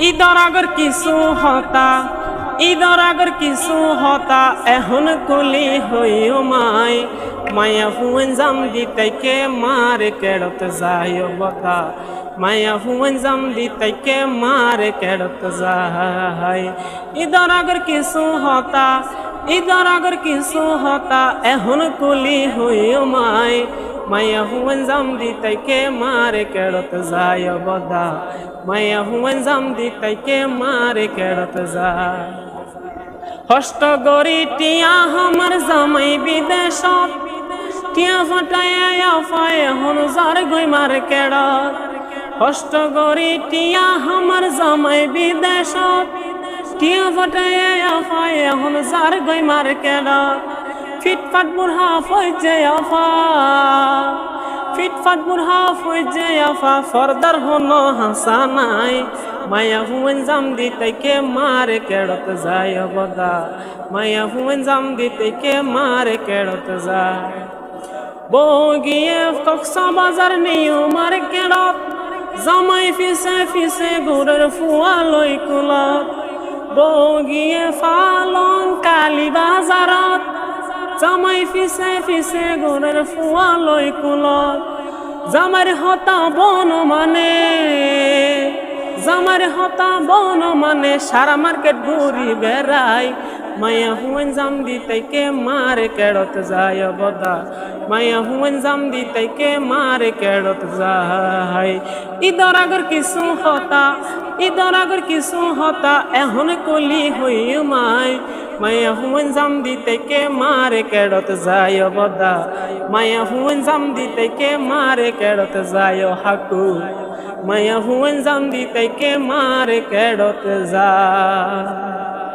ঈদর আগর কিছু হতা ঈদর আগর কিছু হতা এখন কুলি হইও মাই মায়া হুয়েন জাম দিতাইকে মারে কেড়ত যায় বতা, মায়া হুয়েন জাম দিতাইকে মারে কেড়ত যায়। ঈদর আগর কিছু হতা ঈদর আগর কিছু হতা এখন কুলি হইও মাই মায়া হুয়েন জাম দিতাইকে মারে কেড়ত যায় বদা। মায়া হুয়েন জাম দিতাইকে মারে কেড়ত যায়। হষ্ট গরি টিয়া আমার জামাই বিদেশত। টিয়া ফটায় আফায় হন যার গই মার কেড়ত। হষ্ট গরি টিয়া আমার জামাই বিদেশত। টিয়া ফটায় আফায় হন যার গই মার কেড়ত। ফিটফাট বুড়হা ফইজে আফা ফিটফাট বুড়হা ফইজে আফা ফরদার হন হাসা নাই মায়া হুয়েন জাম দিতে কে মারে কেড়ত যায় বদা মায়া হুয়েন জাম দিতে কে মারে কেড়ত যায়। বগিয়ে কক্সা বাজার নিও মার কেড়ত জামাই ফিসে ফিসে গুড়ের ফুয়া লই কুলত। বগিয়ে ফালং কালী বাজারত, জামাই ফিসে ফিসে গুড়ের ফুয়া লই কুলত। জামার হতা বন মানে জামার হতা বন মানে সারা মার্কেট ঘুরি বেড়াই। মায়া হুয়েন জাম দিতে কে মারে কেড়ত যায় বদা। মায়া হুয়েন জাম দিতে কে মারে কেড়ত যায়। ঈদর আগর কিছু হতা ঈদর আগর কিছু হতা এখন কলি হই মায়া হুয়েন জাম দিতে কে মারে কেড়ত যায় বদা মায়া হুয়েন জাম দিতে কে মারে কেড়ত যায় হাকু মায়া হুয়েন জাম দিতে কে মারে কেড়ত যায়